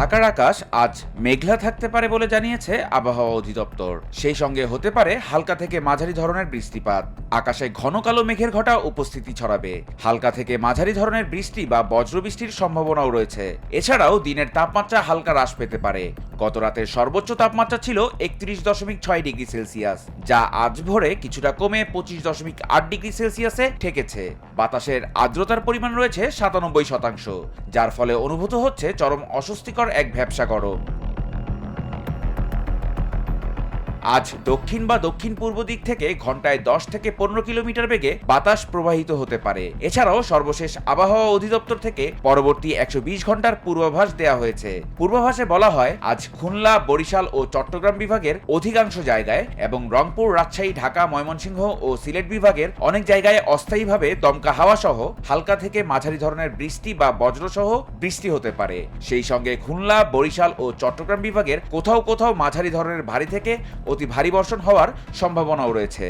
ঢাকার আকাশ আজ মেঘলা থাকতে পারে বলে জানিয়েছে আবহাওয়া অধিদপ্তর। সেই সঙ্গে হতে পারে হালকা থেকে মাঝারি ধরনের বৃষ্টিপাত। আকাশে ঘন কালো মেঘের ঘটা উপস্থিতি ছড়াবে। হালকা থেকে মাঝারি ধরনের বৃষ্টি বা বজ্রবৃষ্টির সম্ভাবনাও রয়েছে। এছাড়াও দিনের তাপমাত্রা হালকা হ্রাস পেতে পারে। গত রাতের সর্বোচ্চ তাপমাত্রা ছিল একত্রিশ দশমিক ছয় ডিগ্রি সেলসিয়াস, যা আজ ভোরে কিছুটা কমে পঁচিশ দশমিক আট ডিগ্রি সেলসিয়াসে ঠেকেছে। বাতাসের আর্দ্রতার পরিমাণ রয়েছে সাতানব্বই শতাংশ, যার ফলে অনুভূত হচ্ছে চরম অস্বস্তিকর এক ব্যবসা গরম আজ দক্ষিণ বা দক্ষিণ পূর্ব দিক থেকে ঘন্টায় দশ থেকে পনেরো কিলোমিটার বেগে বাতাস প্রবাহিত হতে পারে। এছাড়াও সর্বশেষ আবহাওয়া অধিদপ্তর থেকে পরবর্তী একশো বিশ ঘণ্টার পূর্বাভাস দেওয়া হয়েছে। পূর্বাভাসে বলা হয়, আজ খুলনা, বরিশাল ও চট্টগ্রাম বিভাগের অধিকাংশ জায়গায় এবং রংপুর, রাজশাহী, ঢাকা, ময়মনসিংহ ও সিলেট বিভাগের অনেক জায়গায় অস্থায়ীভাবে দমকা হাওয়া সহ হালকা থেকে মাঝারি ধরনের বৃষ্টি বা বজ্রসহ বৃষ্টি হতে পারে। সেই সঙ্গে খুলনা, বরিশাল ও চট্টগ্রাম বিভাগের কোথাও কোথাও মাঝারি ধরনের ভারী থেকে অতি ভারী বর্ষণ হওয়ার সম্ভাবনাও রয়েছে।